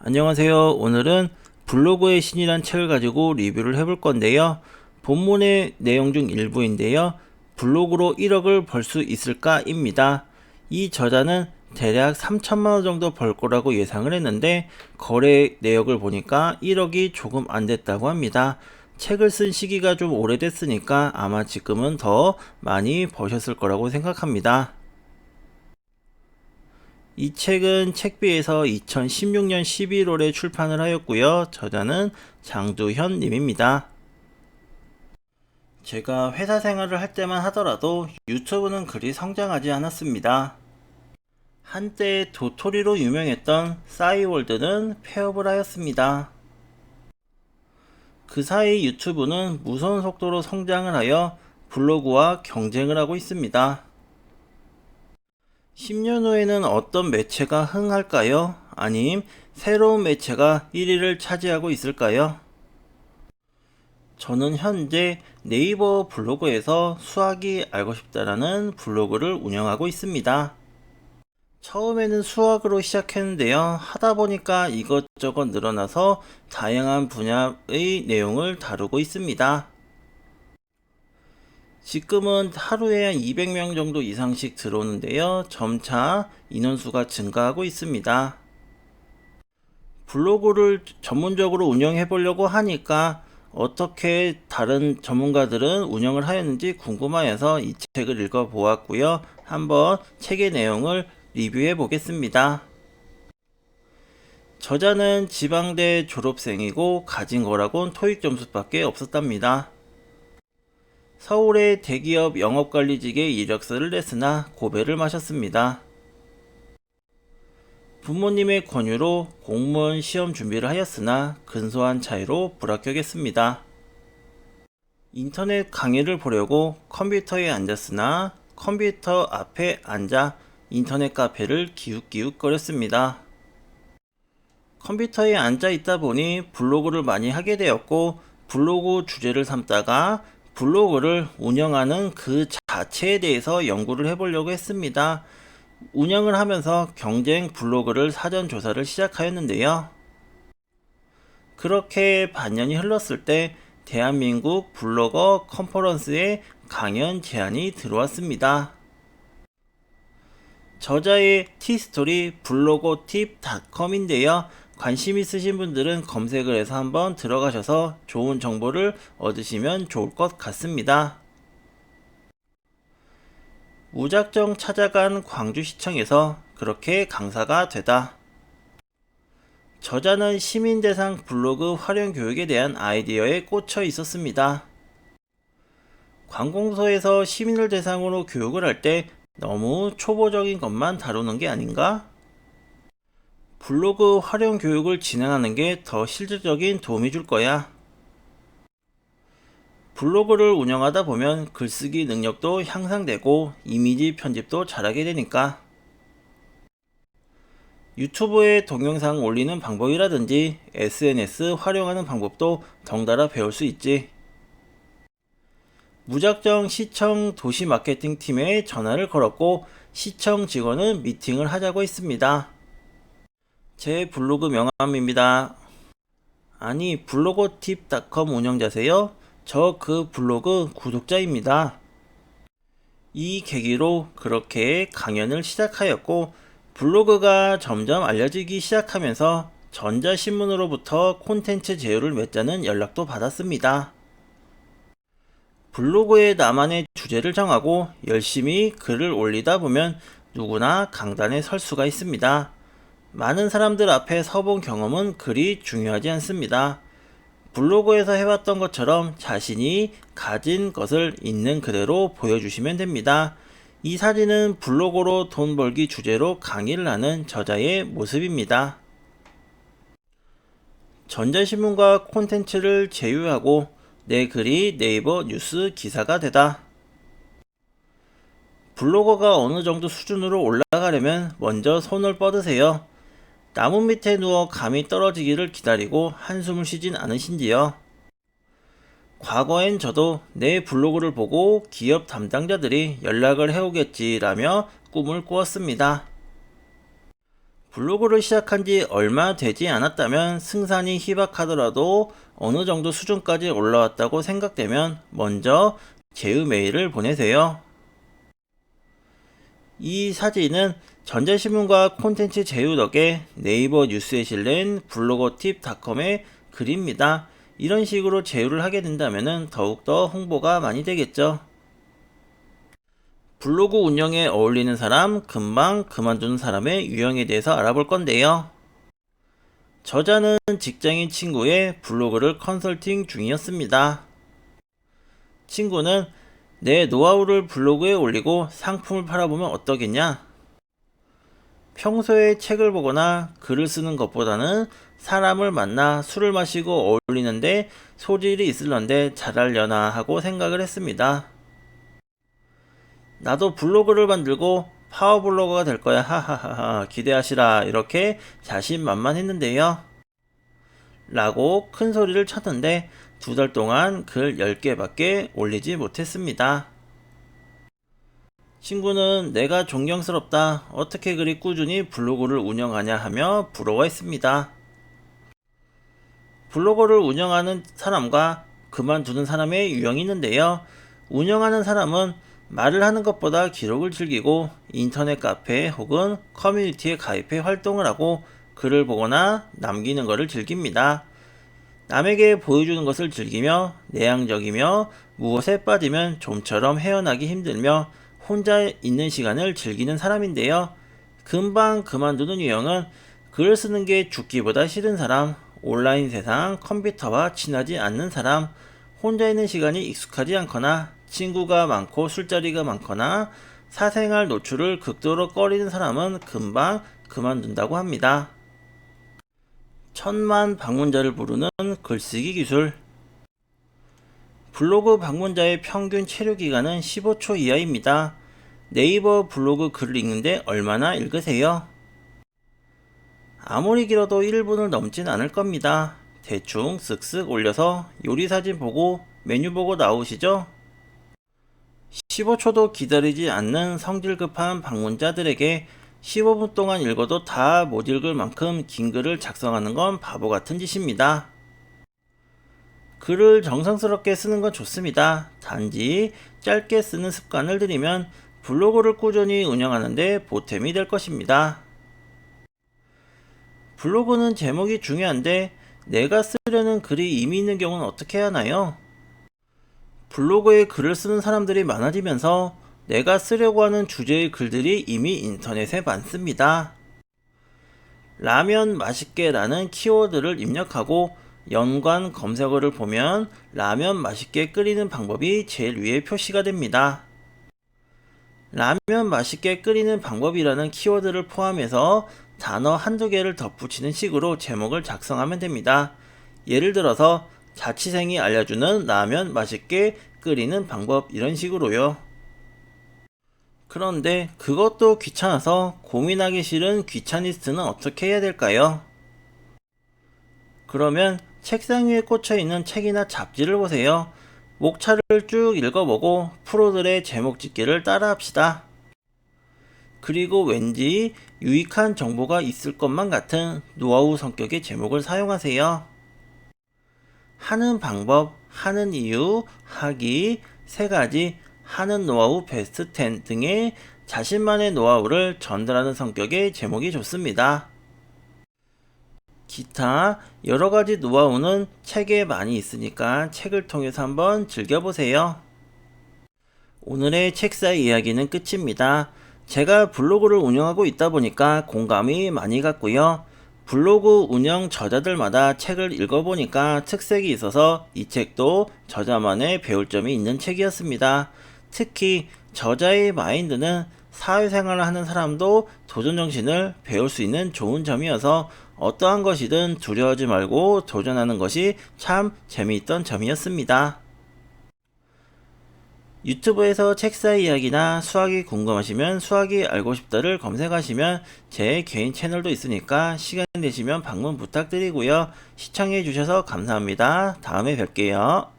안녕하세요. 오늘은 블로그의 신이란 책을 가지고 리뷰를 해볼 건데요. 본문의 내용 중 일부인데요. 블로그로 1억을 벌 수 있을까입니다. 이 저자는 대략 3천만 원 정도 벌 거라고 예상을 했는데 거래 내역을 보니까 1억이 조금 안 됐다고 합니다. 책을 쓴 시기가 좀 오래됐으니까 아마 지금은 더 많이 버셨을 거라고 생각합니다. 이 책은 책비에서 2016년 11월에 출판을 하였고요. 저자는 장두현 님입니다. 제가 회사 생활을 할 때만 하더라도 유튜브는 그리 성장하지 않았습니다. 한때 도토리로 유명했던 싸이월드는 폐업을 하였습니다. 그 사이 유튜브는 무서운 속도로 성장을 하여 블로그와 경쟁을 하고 있습니다. 10년 후에는 어떤 매체가 흥할까요? 아님 새로운 매체가 1위를 차지하고 있을까요? 저는 현재 네이버 블로그에서 수학이 알고 싶다라는 블로그를 운영하고 있습니다. 처음에는 수학으로 시작했는데요. 하다 보니까 이것저것 늘어나서 다양한 분야의 내용을 다루고 있습니다. 지금은 하루에 한 200명 정도 이상씩 들어오는데요. 점차 인원수가 증가하고 있습니다. 블로그를 전문적으로 운영해 보려고 하니까 어떻게 다른 전문가들은 운영을 하였는지 궁금하여서 이 책을 읽어 보았고요. 한번 책의 내용을 리뷰해 보겠습니다. 저자는 지방대 졸업생이고 가진 거라곤 토익 점수밖에 없었답니다. 서울의 대기업 영업관리직에 이력서를 냈으나 고배를 마셨습니다. 부모님의 권유로 공무원 시험 준비를 하였으나 근소한 차이로 불합격했습니다. 인터넷 강의를 보려고 컴퓨터에 앉았으나 컴퓨터 앞에 앉아 인터넷 카페를 기웃기웃거렸습니다. 컴퓨터에 앉아 있다 보니 블로그를 많이 하게 되었고 블로그 주제를 삼다가 블로그를 운영하는 그 자체에 대해서 연구를 해보려고 했습니다. 운영을 하면서 경쟁 블로그를 사전 조사를 시작하였는데요. 그렇게 반년이 흘렀을 때 대한민국 블로거 컨퍼런스에 강연 제안이 들어왔습니다. 저자의 티스토리 블로거팁 닷컴인데요. 관심 있으신 분들은 검색을 해서 한번 들어가셔서 좋은 정보를 얻으시면 좋을 것 같습니다. 무작정 찾아간 광주시청에서 그렇게 강사가 되다. 저자는 시민대상 블로그 활용 교육에 대한 아이디어에 꽂혀 있었습니다. 관공서에서 시민을 대상으로 교육을 할 때 너무 초보적인 것만 다루는 게 아닌가? 블로그 활용 교육을 진행하는 게 더 실질적인 도움이 줄 거야. 블로그를 운영하다 보면 글쓰기 능력도 향상되고 이미지 편집도 잘하게 되니까. 유튜브에 동영상 올리는 방법이라든지 SNS 활용하는 방법도 덩달아 배울 수 있지. 무작정 시청 도시 마케팅 팀에 전화를 걸었고 시청 직원은 미팅을 하자고 했습니다. 제 블로그 명함입니다. 아니 블로거팁닷컴 운영자세요? 저 그 블로그 구독자입니다. 이 계기로 그렇게 강연을 시작하였고 블로그가 점점 알려지기 시작하면서 전자신문으로부터 콘텐츠 제휴를 맺자는 연락도 받았습니다. 블로그에 나만의 주제를 정하고 열심히 글을 올리다 보면 누구나 강단에 설 수가 있습니다. 많은 사람들 앞에 서본 경험은 그리 중요하지 않습니다. 블로그에서 해왔던 것처럼 자신이 가진 것을 있는 그대로 보여주시면 됩니다. 이 사진은 블로그로 돈 벌기 주제로 강의를 하는 저자의 모습입니다. 전자신문과 콘텐츠를 제휴하고 내 글이 네이버 뉴스 기사가 되다. 블로거가 어느 정도 수준으로 올라가려면 먼저 손을 뻗으세요. 나무 밑에 누워 감이 떨어지기를 기다리고 한숨을 쉬진 않으신지요? 과거엔 저도 내 블로그를 보고 기업 담당자들이 연락을 해오겠지라며 꿈을 꾸었습니다. 블로그를 시작한 지 얼마 되지 않았다면 승산이 희박하더라도 어느 정도 수준까지 올라왔다고 생각되면 먼저 제휴 메일을 보내세요. 이 사진은 전자신문과 콘텐츠 제휴 덕에 네이버 뉴스에 실린 블로거 팁닷컴의 글입니다. 이런 식으로 제휴를 하게 된다면 더욱더 홍보가 많이 되겠죠. 블로그 운영에 어울리는 사람, 금방 그만두는 사람의 유형에 대해서 알아볼 건데요. 저자는 직장인 친구의 블로그를 컨설팅 중이었습니다. 친구는 내 노하우를 블로그에 올리고 상품을 팔아보면 어떠겠냐? 평소에 책을 보거나 글을 쓰는 것보다는 사람을 만나 술을 마시고 어울리는데 소질이 있을런데 잘하려나 하고 생각을 했습니다. 나도 블로그를 만들고 파워블로거가 될 거야 하하하하 기대하시라 이렇게 자신만만했는데요. 라고 큰 소리를 쳤는데 두 달 동안 글 10개밖에 올리지 못했습니다. 친구는 내가 존경스럽다. 어떻게 그리 꾸준히 블로그를 운영하냐 하며 부러워했습니다. 블로그를 운영하는 사람과 그만두는 사람의 유형이 있는데요. 운영하는 사람은 말을 하는 것보다 기록을 즐기고 인터넷 카페 혹은 커뮤니티에 가입해 활동을 하고 글을 보거나 남기는 것을 즐깁니다. 남에게 보여주는 것을 즐기며 내향적이며 무엇에 빠지면 좀처럼 헤어나기 힘들며 혼자 있는 시간을 즐기는 사람인데요. 금방 그만두는 유형은 글을 쓰는 게 죽기보다 싫은 사람, 온라인 세상 컴퓨터와 친하지 않는 사람, 혼자 있는 시간이 익숙하지 않거나 친구가 많고 술자리가 많거나 사생활 노출을 극도로 꺼리는 사람은 금방 그만둔다고 합니다. 천만 방문자를 부르는 글쓰기 기술. 블로그 방문자의 평균 체류 기간은 15초 이하입니다. 네이버 블로그 글을 읽는데 얼마나 읽으세요? 아무리 길어도 1분을 넘진 않을 겁니다. 대충 쓱쓱 올려서 요리 사진 보고 메뉴 보고 나오시죠? 15초도 기다리지 않는 성질 급한 방문자들에게 15분 동안 읽어도 다 못 읽을 만큼 긴 글을 작성하는 건 바보 같은 짓입니다. 글을 정성스럽게 쓰는 건 좋습니다. 단지 짧게 쓰는 습관을 들이면 블로그를 꾸준히 운영하는데 보탬이 될 것입니다. 블로그는 제목이 중요한데 내가 쓰려는 글이 이미 있는 경우는 어떻게 하나요? 블로그에 글을 쓰는 사람들이 많아지면서 내가 쓰려고 하는 주제의 글들이 이미 인터넷에 많습니다. 라면 맛있게 라는 키워드를 입력하고 연관 검색어를 보면 라면 맛있게 끓이는 방법이 제일 위에 표시가 됩니다. 라면 맛있게 끓이는 방법이라는 키워드를 포함해서 단어 한두 개를 덧붙이는 식으로 제목을 작성하면 됩니다. 예를 들어서 자취생이 알려주는 라면 맛있게 끓이는 방법 이런 식으로요. 그런데 그것도 귀찮아서 고민하기 싫은 귀차니스트는 어떻게 해야 될까요? 그러면 책상 위에 꽂혀 있는 책이나 잡지를 보세요. 목차를 쭉 읽어보고 프로들의 제목 짓기를 따라합시다. 그리고 왠지 유익한 정보가 있을 것만 같은 노하우 성격의 제목을 사용하세요. 하는 방법, 하는 이유, 하기, 세 가지, 하는 노하우 베스트 10 등의 자신만의 노하우를 전달하는 성격의 제목이 좋습니다. 기타 여러 가지 노하우는 책에 많이 있으니까 책을 통해서 한번 즐겨보세요. 오늘의 책사의 이야기는 끝입니다. 제가 블로그를 운영하고 있다 보니까 공감이 많이 갔고요. 블로그 운영 저자들마다 책을 읽어보니까 특색이 있어서 이 책도 저자만의 배울 점이 있는 책이었습니다. 특히 저자의 마인드는 사회생활을 하는 사람도 도전 정신을 배울 수 있는 좋은 점이어서 어떠한 것이든 두려워하지 말고 도전하는 것이 참 재미있던 점이었습니다. 유튜브에서 책사의 이야기나 수학이 궁금하시면 수학이 알고 싶다를 검색하시면 제 개인 채널도 있으니까 시간 되시면 방문 부탁드리고요. 시청해 주셔서 감사합니다. 다음에 뵐게요.